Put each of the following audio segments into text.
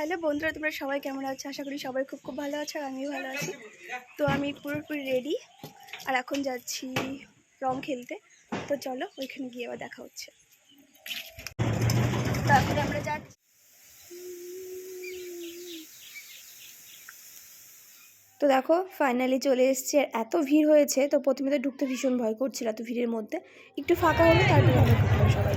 Hello বন্ধুরা, তোমরা সবাই কেমন আছো? আশা করি সবাই খুব খুব ভালো আছো আর আমিও ভালো আছি। তো আমি পুরোপুরি রেডি আর এখন যাচ্ছি রং খেলতে। তো চলো, ওইখানে গিয়ে আবার দেখা হচ্ছে। তারপরে আমরা যাচ্ছি। তো দেখো ফাইনালি চলে এসছে আর এত ভিড় হয়েছে, তো প্রথমে তো ঢুকতে ভীষণ ভয় করছিল এত ভিড়ের মধ্যে। একটু ফাঁকা হলো তারপরে আমরা ঢুকলাম সবাই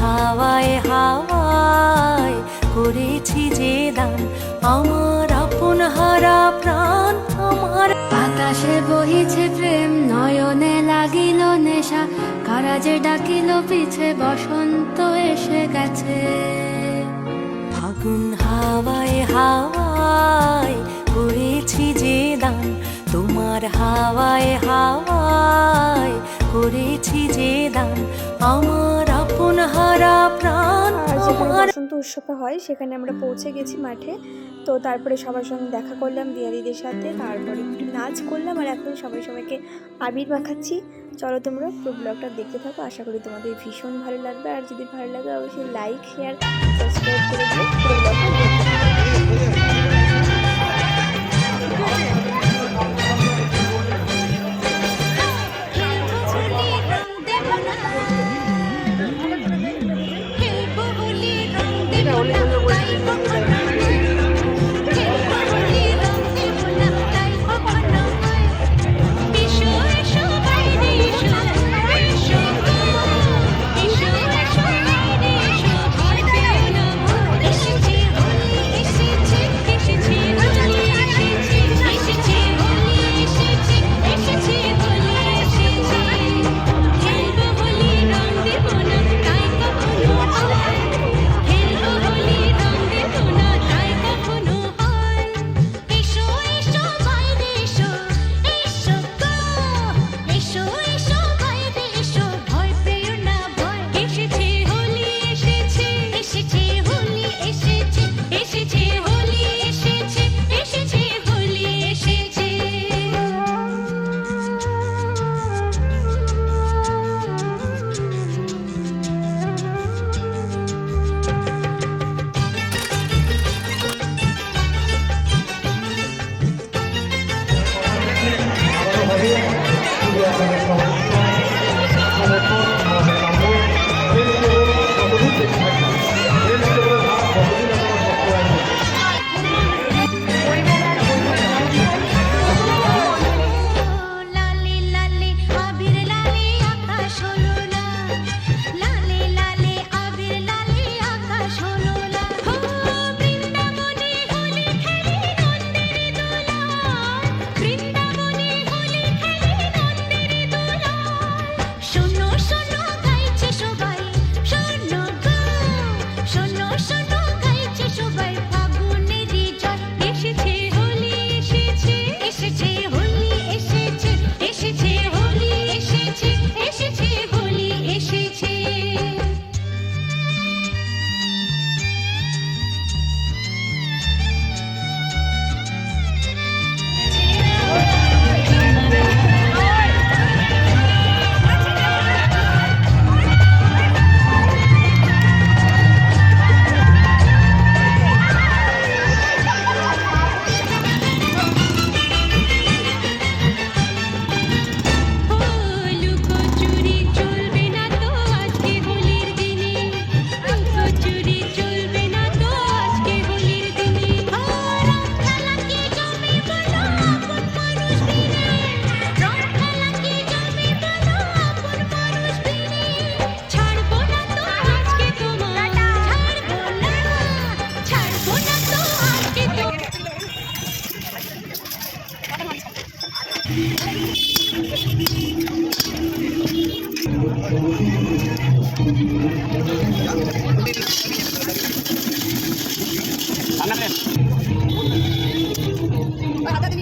হাওয়ায় হাওয়ায় করেছি যে দান। আমার আপন হারা প্রাণ আকাশে বহিছে প্রেম, নয়নে লাগিল নেশা কারা যে ডাকিল পিছে, বসন্ত এসে গেছে। ফাগুন হাওয়ায় হাওয়ায় করেছি যে দান, তোমার হাওয়ায় হাওয়ায় করেছি যে দান, আমার হারা প্রাণ যেখানে বসন্ত উৎসবটা হয় সেখানে আমরা পৌঁছে গেছি মাঠে। তো তারপরে সবার সঙ্গে দেখা করলাম দিয়াদিদের সাথে তারপরে একটু নাচ করলাম আর এখন সবাই সবাইকে আবির মাখাচ্ছি। চলো তোমরা পুরো ব্লগটা দেখতে থাকো আশা করি তোমাদের ভীষণ ভালো লাগবে। আর যদি ভালো লাগে অবশ্যই লাইক শেয়ার সাবস্ক্রাইব করে দিও। পুরো ব্লগটা দেখতে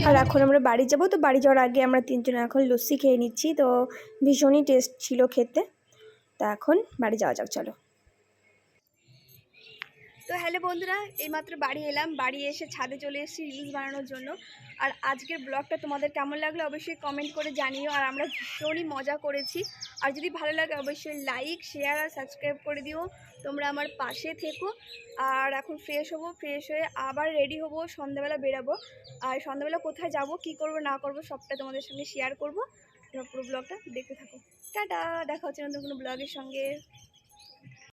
আর এখন আমরা বাড়ি যাব, তো বাড়ি যাওয়ার আগে আমরা তিনজন এখন লস্যি খেয়ে নিচ্ছি, তো ভীষণই টেস্ট ছিল খেতে। তা এখন বাড়ি যাওয়া যাক, চলো। তো হ্যালো বন্ধুরা, এইমাত্র বাড়ি এলাম। বাড়ি এসে ছাদে চলে এসেছি রিলস বানানোর জন্য। আর আজকের ব্লগটা তোমাদের কেমন লাগল অবশ্যই কমেন্ট করে জানিও। আর আমরা ভীষণই মজা করেছি। আর যদি ভালো লাগে অবশ্যই লাইক শেয়ার আর সাবস্ক্রাইব করে দিও। তোমরা আমার পাশে থেকো। আর এখন ফ্রেশ হব ফ্রেশ হয়ে আবার রেডি হব, সন্ধ্যাবেলা বেরাবো। আর সন্ধ্যাবেলা কোথায় যাব, কি করব, না করব, সবটা তোমাদের সঙ্গে শেয়ার করব। পুরো ব্লগটা দেখতে থাকো। টাটা! দেখা হচ্ছে নতুন কোনো ব্লগের সঙ্গে।